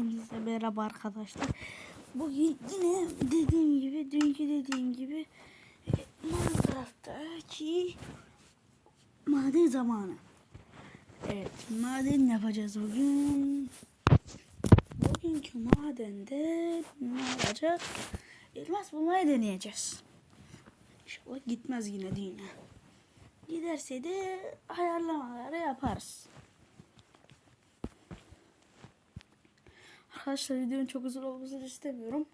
Hepinize merhaba arkadaşlar. Bugün yine dediğim gibi, dünkü dediğim gibi e, Minecraft'taki maden zamanı. Evet, maden yapacağız bugün. Bugünkü madende ne olacak? Elmas bulmayı deneyeceğiz. İnşallah gitmez yine dünya. Giderse de ayarlamaları yaparız. Arkadaşlar videonun çok uzun olmasını istemiyorum.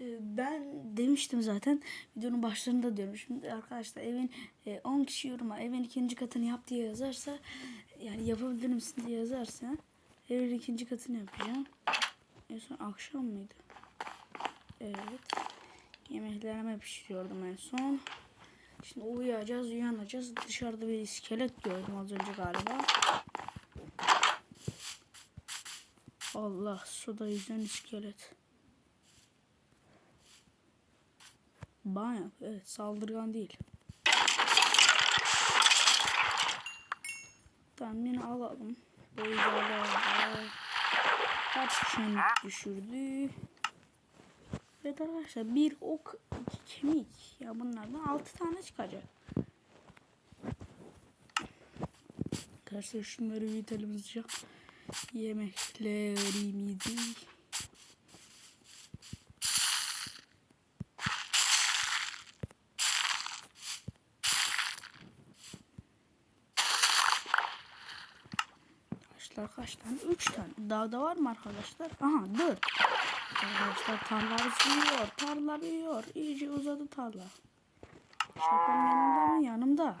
Ee, Ben demiştim zaten videonun başlarında diyorum. Şimdi arkadaşlar evin e, 10 kişi yoruma evin ikinci katını yap diye yazarsa yani yapabilir misin diye yazarsa evin ikinci katını yapacağım. En son akşam mıydı? Evet. Yemeklerimi pişiriyordum en son. Şimdi uyuyacağız, uyanacağız. Dışarıda bir iskelet gördüm az önce galiba. Allah suda yüzen iskelet. Banyak evet saldırgan değil. Tamam yine alalım. Beyzalar kaç kemik düşürdü. Evet arkadaşlar bir ok iki kemik. Ya bunlardan altı tane çıkacak. Arkadaşlar şunları büyütelim hızlıca. Yemeklerimizi. Arkadaşlar kaç tane? Üç tane. Daha da var mı arkadaşlar? Aha dört. Arkadaşlar tarla büyüyor. Tarla büyüyor. İyice uzadı tarla. Şapam yanımda mı? Yanımda.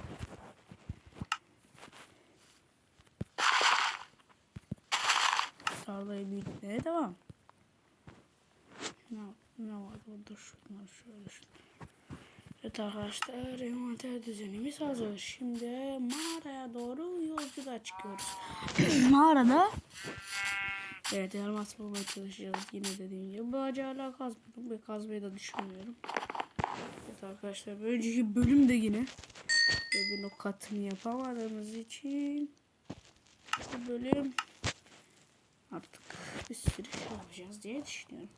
Tarlayı büyütmeye devam. Ne, ne var burada? Şunlar şöyle şunlar. Evet arkadaşlar envanter düzenimiz hazır. Şimdi mağaraya doğru yolculuğa çıkıyoruz. Mağarada Evet elmas bulmaya çalışacağız yine dediğim gibi. Hala kazmadım ve kazmayı da düşünmüyorum. Evet arkadaşlar önceki bölümde yine evin o katını yapamadığımız için bu bölüm artık bir sürü şey yapacağız diye düşünüyorum.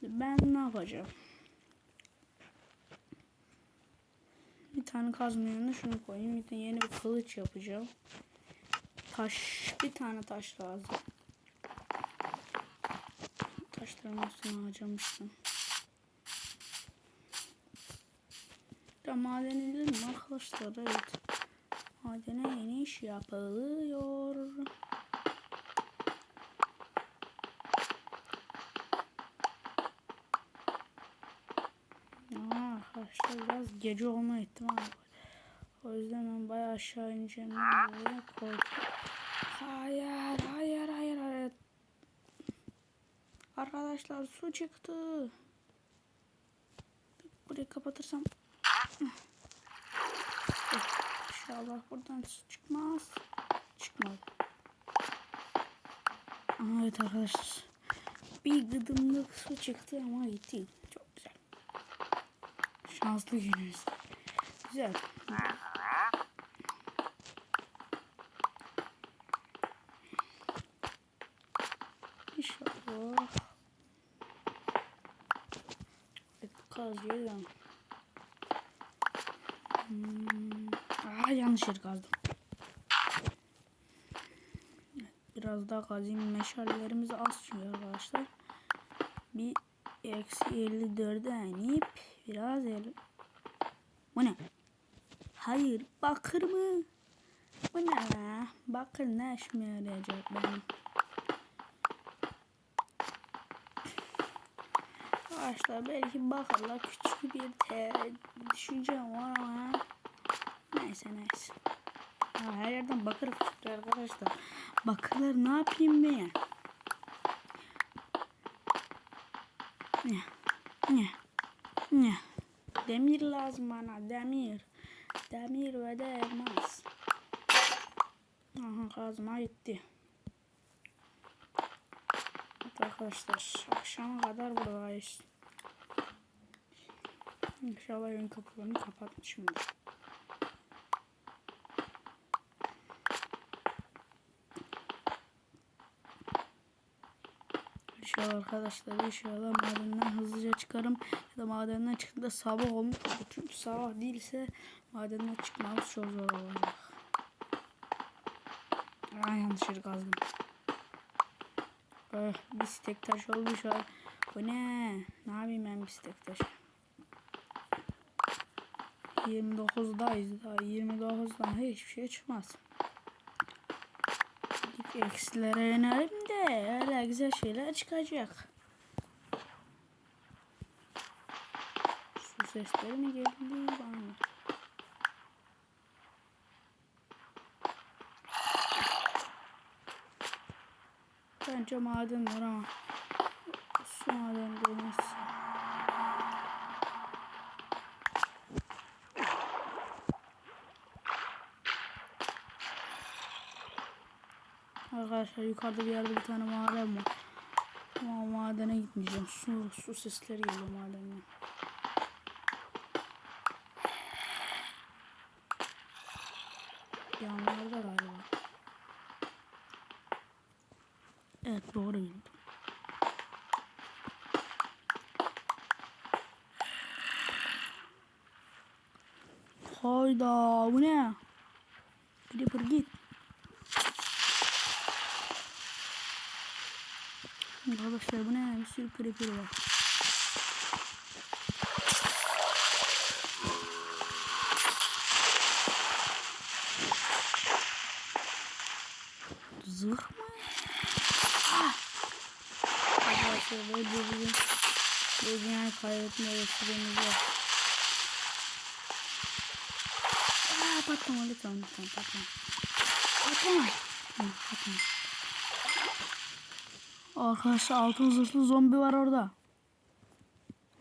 Şimdi ben ne yapacağım? Bir tane kazma yerine şunu koyayım. Bir tane yeni bir kılıç yapacağım. Taş, bir tane taş lazım. Taşların üstüne harcamıştım. Ya maden inelim arkadaşlar evet. Madene iniş yapılıyor. Aa, arkadaşlar biraz gece olma ihtimali var. O yüzden ben bayağı aşağı ineceğim. Böyle korkuyorum. Hayır, hayır, hayır, hayır. Arkadaşlar su çıktı. Burayı kapatırsam. İnşallah buradan su çıkmaz. Çıkmadı. Evet arkadaşlar. Bir gıdımlık su çıktı ama gitti. Şanslı günümüz. Güzel. İnşallah. Evet, kaz yedim. Hmm. Aa, yanlış yer kazdım. Biraz daha kazayım. Meşalelerimiz az çünkü arkadaşlar. Bir eksi 54'e inip biraz el... Bu ne? Hayır. Bakır mı? Bu ne? Bakır ne işime yarayacak benim? Arkadaşlar belki bakırla küçük bir te düşüncem var ama neyse neyse. Ya her yerden bakır fışkırıyor arkadaşlar. Bakırları ne yapayım ben? Ne? Ne? Ne? Demir lazım bana demir. Demir ve de elmas. Aha kazma gitti. Evet arkadaşlar akşama kadar buradayız. İnşallah evin kapılarını kapatmışımdır. Bakalım arkadaşlar. İnşallah madenden hızlıca çıkarım. Ya da madenden çıktığında sabah olmuş. Çünkü sabah değilse madenden çıkmamız çok zor olacak. Aa, yanlış yeri kazdım. Eh, bir stek taş olmuş ha. Bu ne? Ne yapayım ben bir stek taş? 29'dayız daha 29'dan hiçbir şey çıkmaz. Eksilere inelim de öyle güzel şeyler çıkacak. Su sesleri mi geldi bana? Bence maden var ama su maden değmez. Arkadaşlar yukarıda bir yerde bir tane maden var. Ama madene gitmeyeceğim. Su, su sesleri geliyor madenden. Yanlarda galiba. Evet doğru bildim. Hayda bu ne? Creeper git. Arkadaşlar bu ne? Bir sürü creeper var. Zırh mı? Ah! Arkadaşlar böyle bugün bugün kaybetme olasılığımız var. Aa patlama lütfen lütfen patlama. Patlama. Hı, patlama. Arkadaşlar altın zırhlı zombi var orada.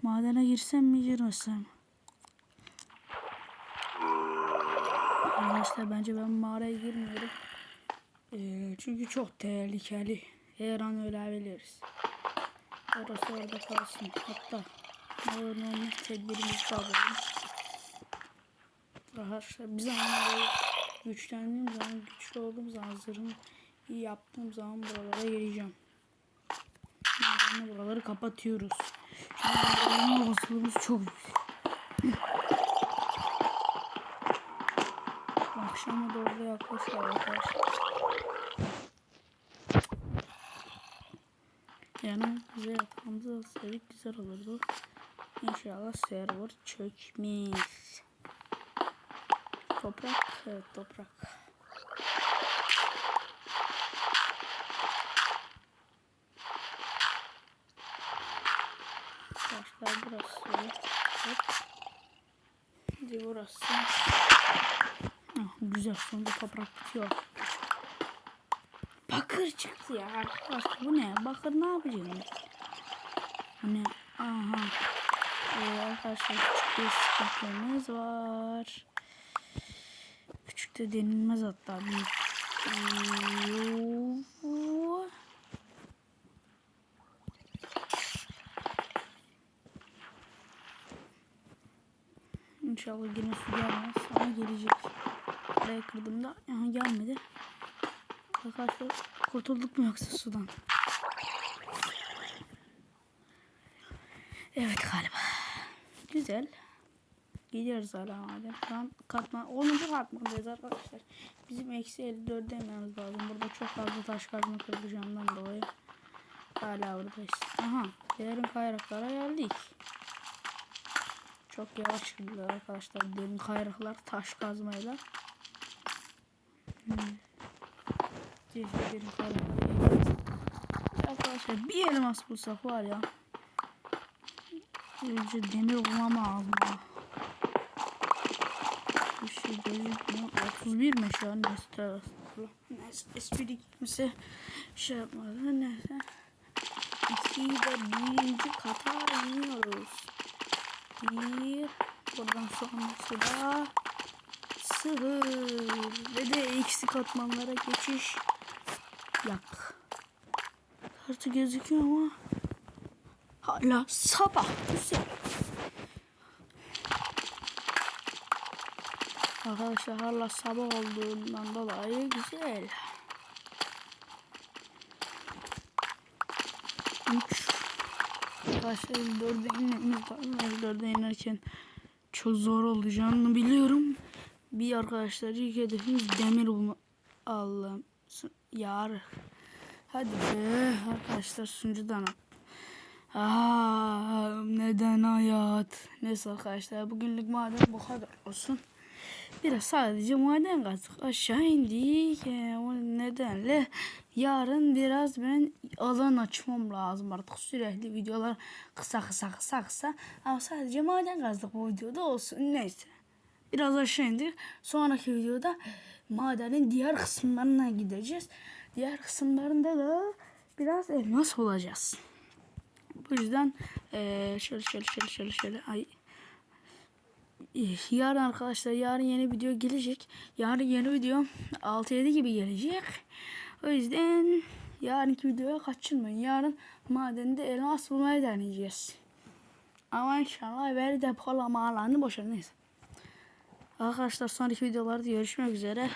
Madene girsem mi girmesem? Arkadaşlar bence ben mağaraya girmiyorum. Ee, çünkü çok tehlikeli. Her an ölebiliriz. Orası orada kalsın. Hatta normal tedbirimizi alalım. Arkadaşlar bir zaman böyle güçlendiğim zaman, güçlü olduğum zaman, zırhımı iyi yaptığım zaman buralara geleceğim. Şimdi buraları kapatıyoruz. Şimdi olasılığımız çok büyük. Akşama doğru yaklaşıyor arkadaşlar. Yani bize yatağımızı alsaydık güzel olurdu. İnşallah server çökmez. Toprak, toprak. Başlar burası. Hop. Şimdi burası. Ah, güzel sonunda toprak bitiyor. Bakır çıktı ya arkadaşlar. Bu ne? Bakır ne yapacağım? Ne? Aha. Ee, arkadaşlar küçük bir sıkıntımız var. Küçük de denilmez hatta. Büyük. İnşallah yine su gelmez ama gelecek. Buraya kırdığımda aha gelmedi. Arkadaşlar kurtulduk mu yoksa sudan? Evet galiba. Güzel. Gidiyoruz hala madem. Şu an katman 10. katmandayız arkadaşlar. Bizim eksi 54 dememiz lazım. Burada çok fazla taş kazma kırılacağından dolayı. Hala buradayız. Aha. Derin kayraklara geldik. Çok yavaş gidiyor arkadaşlar. Derin kayraklar taş kazmayla. Hmm. Derin. Arkadaşlar bir elmas bulsak var ya. Önce demir bulmam lazım. Bir şey gözükmüyor. 31 mi şu an neyse. Espri gitmesi şey yapmadı. Neyse. İkiyi de birinci kata iniyoruz. Bir. Buradan sonrası da sıfır. Ve de eksi katmanlara geçiş. Yak. Kartı gözüküyor ama hala sabah. Güzel. Arkadaşlar hala sabah olduğundan dolayı güzel. 3 Arkadaşlar 4'e inmemiz lazım. 4'e inerken çok zor olacağını biliyorum. Bir arkadaşlar ilk hedefimiz demir bulma. Allah'ım. Yar. Hadi be arkadaşlar sunucudan at. Aa, neden hayat? Neyse arkadaşlar bugünlük maden bu kadar olsun. Biraz sadece maden kazdık. Aşağı indik. Ee, o nedenle yarın biraz ben alan açmam lazım artık. Sürekli videolar kısa kısa kısa kısa. Ama sadece maden kazdık bu videoda olsun. Neyse. Biraz aşağı indik. Sonraki videoda madenin diğer kısımlarına gideceğiz. Diğer kısımlarında da biraz elmas olacağız. Bu yüzden eee, şöyle şöyle şöyle şöyle şöyle ay yarın arkadaşlar yarın yeni video gelecek. Yarın yeni video 6-7 gibi gelecek. O yüzden yarınki videoya kaçırmayın. Yarın madende elmas bulmayı deneyeceğiz. Ama inşallah veri depolama alanı boşver neyse. Arkadaşlar sonraki videolarda görüşmek üzere.